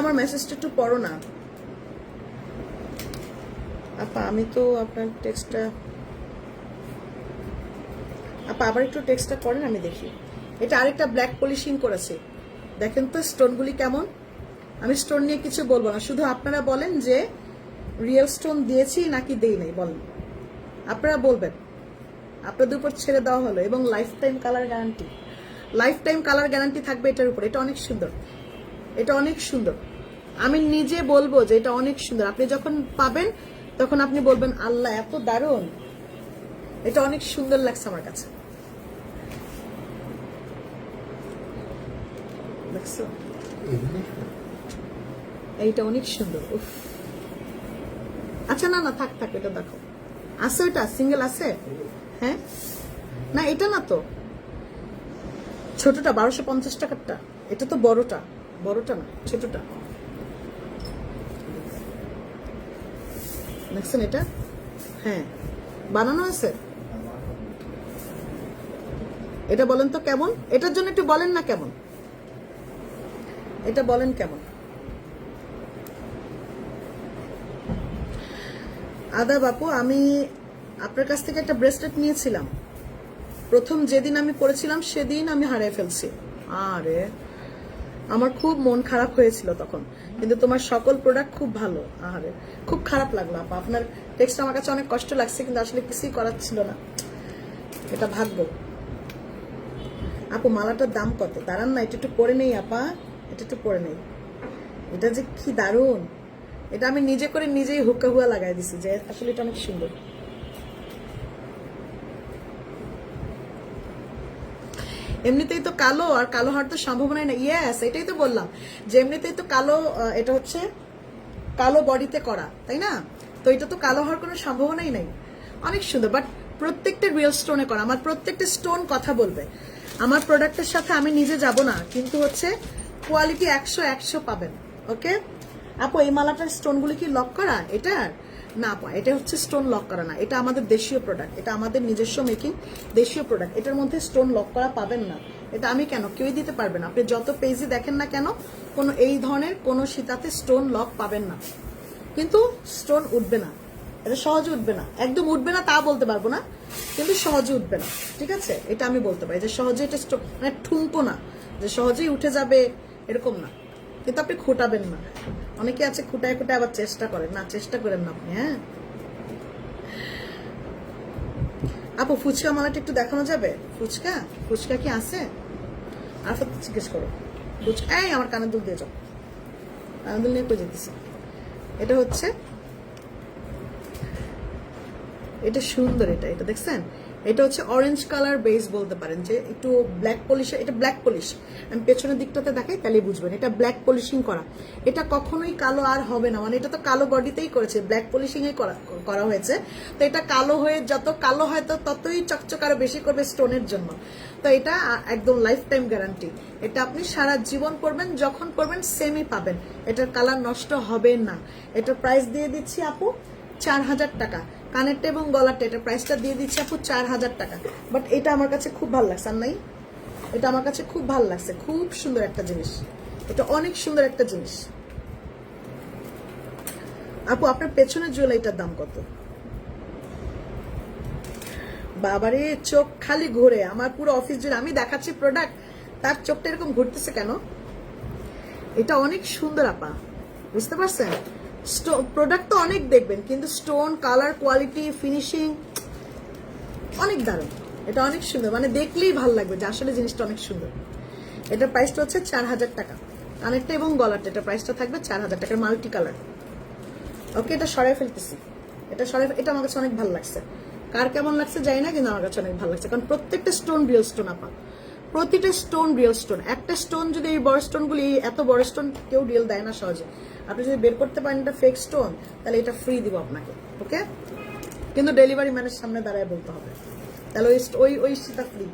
আমার মেসেজটা একটু পড়ো না। আপা, আমি তো আপনার টেক্সটটা আপা, আবার একটু টেক্সটটা করেন, আমি দেখি। এটা আরেকটা ব্ল্যাক পলিশিং করেছে। দেখেন তো স্টোনগুলি কেমন? আমি স্টোন নিয়ে কিছু বলব না। শুধু আপনারা বলেন যে রিয়েল স্টোন দিয়েছি নাকি দেই নাই, বলেন। আপনারা বলবেন। আপনাদের উপর ছেড়ে দেওয়া হলো, এবং life time colour guarantee life time colour guarantee থাকবে এটার উপর। এটা অনেক সুন্দর। এটা অনেক সুন্দর। আমি নিজে বলব যে এটা অনেক সুন্দর। আপনি যখন পাবেন, তখন আপনি বলবেন, আল্লাহ, এত দারুণ। এটা অনেক সুন্দর লাগছে আমার কাছে। এইটা অনেক সুন্দর, উফ। আচ্ছা না না, থাক থাক, এটা দেখো। আছে ওটা? সিঙ্গেল আছে? হ্যাঁ? না, এটা না তো। ছোটটা, বারোশো পঞ্চাশ টাকারটা। এটা তো বড়টা। বড়টা না, ছোটটা। দেখছেন এটা? হ্যাঁ। বানানো আছে? এটা বলেন তো কেমন? এটার জন্য একটু বলেন না কেমন? এটা বলেন কেমন? আদা বাপু, আমি আপনার কাছ থেকে একটা ব্রেসলেট নিয়েছিলাম। প্রথম যেদিন আমি পড়েছিলাম, সেদিন আমি হারিয়ে ফেলছি। আরে। আমার খুব মন খারাপ হয়েছিল তখন। কিন্তু তোমার সকল প্রোডাক্ট খুব ভালো আরে খুব খারাপ লাগল, আপা। আপনার টেক্সট আমার কাছে অনেক কষ্ট লাগছে, কিন্তু আসলে কিছুই করার ছিল না। এটা ভাগ্য। আপু, মালাটার দাম কত? দাঁড়ান না, এটা একটু পরে নেই, আপা। এটা একটু পরে নেই। এটা যে কি দারুণ। এটা আমি নিজে করে নিজেই হুক্কা হুয়া লাগাই দিছি, যে আসলে এটা অনেক সুন্দর। এমনিতেই তো কালো আর কালো হওয়ার তো সম্ভাবনাই না ইয়েস এটাই তো বললাম যে এমনিতেই তো কালো এটা হচ্ছে কালো বডিতে করা, তাই না? তো এটা তো কালো হওয়ার কোনো সম্ভাবনাই নাই। অনেক সুন্দর বাট প্রত্যেকটা রিয়েল স্টোনে করা, আমার প্রত্যেকটা স্টোন কথা বলবে। আমার প্রোডাক্টের সাথে আমি নিজে যাব না, কিন্তু হচ্ছে কোয়ালিটি একশো একশো পাবেন ওকে আপু, এই মালাটার স্টোনগুলি কি লক করা? এটার? না পায়। এটা হচ্ছে স্টোন লক করা না। এটা আমাদের দেশীয় প্রোডাক্ট এটা আমাদের নিজস্ব মেকিং দেশীয় প্রোডাক্ট এটার মধ্যে স্টোন লক করা পাবেন না। এটা আমি কেন? কেউই দিতে পারবেন না। আপনি যত পেজই দেখেন না কেন, কোনো এই ধরনের কোনো সীতাতে স্টোন লক পাবেন না। কিন্তু স্টোন উঠবে না। এটা সহজে উঠবে না। একদম উঠবে না তা বলতে পারব না, কিন্তু সহজে উঠবে না। ঠিক আছে? এটা আমি বলতে পারি। যে সহজে এটা মানে ঠুনকো না। যে সহজেই উঠে যাবে, এরকম না। কিন্তু আপনি খোটাবেন না। অনেকে আছে খুঁটায় খুঁটায় আবার চেষ্টা করেন না, চেষ্টা করেন না আপনি হ্যাঁ? আপু, ফুচকা মালাটা একটু দেখানো যাবে? ফুচকা? ফুচকা কি আছে? আর জিজ্ঞেস করো। ফুচকা এই, আমার কানের দুল দিয়ে যাও। কানের দুল নিয়ে কই যেতেছি? এটা হচ্ছে এটা সুন্দর এটা এটা দেখছেন? এটা হচ্ছে অরেঞ্জ কালার বেস বলতে পারেন যে একটু ব্ল্যাক পলিশ এটা ব্ল্যাক পলিশ আমি পেছনের দিকটাতে দেখাই তাহলে বুঝবেন। এটা ব্ল্যাক পলিশিং করা। এটা কখনোই কালো আর হবে না। মানে এটা তো কালো বডিতেই করেছে ব্ল্যাক পলিশিং এ করা করা হয়েছে। তো এটা কালো হয়ে যত কালো হয় তো ততই চকচক আরও বেশি করবে স্টোনের জন্য। তো এটা একদম লাইফ টাইম গ্যারান্টি এটা আপনি সারা জীবন পরবেন যখন পরবেন সেমই পাবেন। এটার কালার নষ্ট হবে না। এটার প্রাইস দিয়ে দিচ্ছি আপু, চার হাজার টাকা। কানেরটা এবং গলারটা, এটা প্রাইসটা দিয়ে দিচ্ছি আপু চার হাজার টাকা। বাট এটা আমার কাছে খুব ভালো লাগছে আর নাই এটা আমার কাছে খুব ভালো লাগছে, খুব সুন্দর একটা জিনিস। এটা অনেক সুন্দর একটা জিনিস। আপু, আপনার পেছনের জুয়েলারিটার দাম কত? বাবারে, চোখ খালি ঘুরে। আমার পুরো অফিস জুড়ে আমি দেখাচ্ছি প্রোডাক্ট তার চোখটা এরকম ঘুরতেছে কেন? এটা অনেক সুন্দর, আপা। বুঝতে পারছেন? প্রোডাক্ট তো অনেক দেখবেন, কিন্তু স্টোন কালার কোয়ালিটি ফিনিশিং অনেক দারুণ। এটা অনেক সুন্দর। মানে দেখলেই ভালো লাগবে যে আসলে জিনিসটা অনেক সুন্দর। এটার প্রাইসটা হচ্ছে চার হাজার টাকা। কানেরটা এবং গলারটা, এটা প্রাইসটা থাকবে চার হাজার টাকার মাল্টি কালার ওকে এটা সরাই ফেলতেছি। এটা সরাই এটা আমার কাছে অনেক ভালো লাগছে। কার কেমন লাগছে জানি না, কিন্তু আমার কাছে অনেক ভালো লাগছে। কারণ প্রত্যেকটা স্টোন রিয়েল স্টোন আপা। প্রতিটা স্টোন রিয়েল স্টোন একটা স্টোন যদি এই বড় স্টোনগুলি এত বড় স্টোন কেউ রিয়েল দেয় না সহজে। আপনি যদি বের করতে পারেন এটা ফেক স্টোন তাহলে এটা ফ্রি দিব আপনাকে ওকে কিন্তু ডেলিভারি ম্যানের সামনে দাঁড়ায় বলতে হবে। তাহলে ওই ওই ওই সেটা ফ্রি